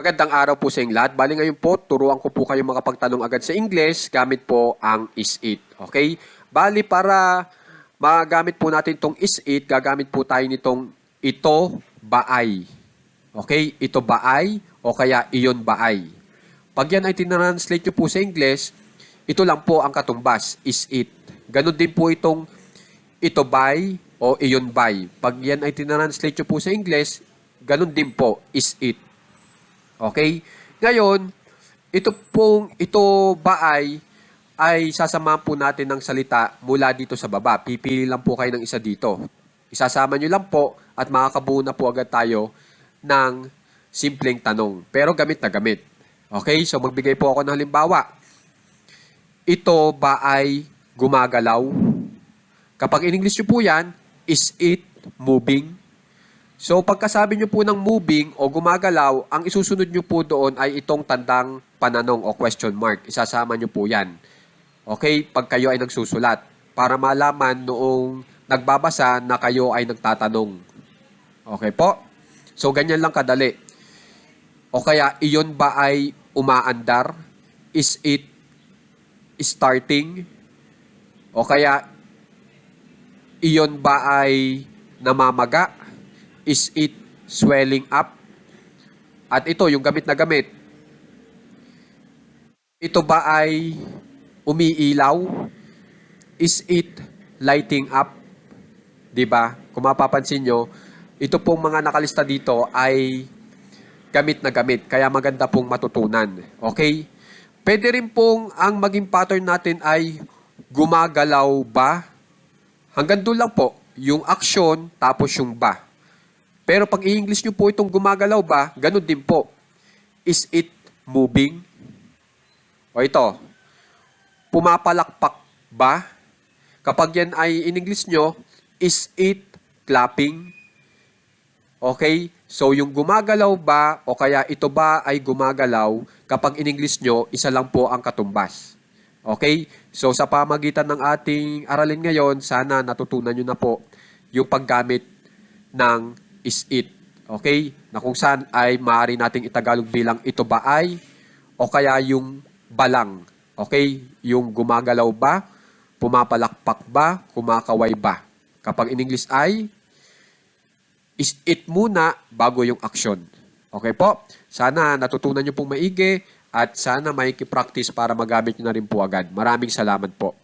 Magandang araw po sa inyong lahat. Bali ngayon po, turuan ko po kayo makapagtanong agad sa English gamit po ang is it. Okay? Bali para magamit po natin itong is it, gagamit po tayo nitong ito ba ay. Okay? Ito ba ay o kaya iyon ba ay. Pag yan ay tinranslate nyo po sa English, ito lang po ang katumbas, is it. Ganon din po itong ito ba'y o iyon ba'y. Pag yan ay tinranslate nyo po sa English, ganon din po, is it. Okay? Ngayon, ito pong ito ba ay ay sasamahan po natin ng salita mula dito sa baba. Pipili lang po kayo ng isa dito. Isasama nyo lang po at makakabuo na po agad tayo ng simpleng tanong. Pero gamit na gamit. Okay? So magbigay po ako ng halimbawa. Ito ba ay gumagalaw? Kapag in English nyo po yan, is it moving? So pagkasabi nyo po ng moving o gumagalaw, ang isusunod nyo po doon ay itong tandang pananong o question mark. Isasama nyo po yan. Okay? Pag kayo ay nagsusulat. Para malaman noong nagbabasa na kayo ay nagtatanong. Okay po? So ganyan lang kadali. O kaya iyon ba ay umaandar? Is it starting? O kaya iyon ba ay namamaga? Is it swelling up? At ito, yung gamit na gamit. Ito ba ay umiilaw? Is it lighting up? 'Di ba? Kung mapapansin nyo, ito pong mga nakalista dito ay gamit na gamit. Kaya maganda pong matutunan. Okay? Pwede rin pong ang maging pattern natin ay gumagalaw ba? Hanggang doon lang po, yung action tapos yung ba. Pero pag i-English nyo po itong gumagalaw ba, ganun din po. Is it moving? O ito, pumapalakpak ba? Kapag yan ay in English nyo, is it clapping? Okay? So, yung gumagalaw ba o kaya ito ba ay gumagalaw, kapag in English nyo, isa lang po ang katumbas. Okay? So, sa pamagitan ng ating aralin ngayon, sana natutunan nyo na po yung paggamit ng is it. Okay? Na kung saan ay maaari nating itagalog bilang ito ba ay o kaya yung balang. Okay? Yung gumagalaw ba, pumapalakpak ba, kumakaway ba. Kapag in English ay, is it muna bago yung action. Okay po? Sana natutunan nyo pong maigi at sana may practice para magamit nyo na rin po agad. Maraming salamat po.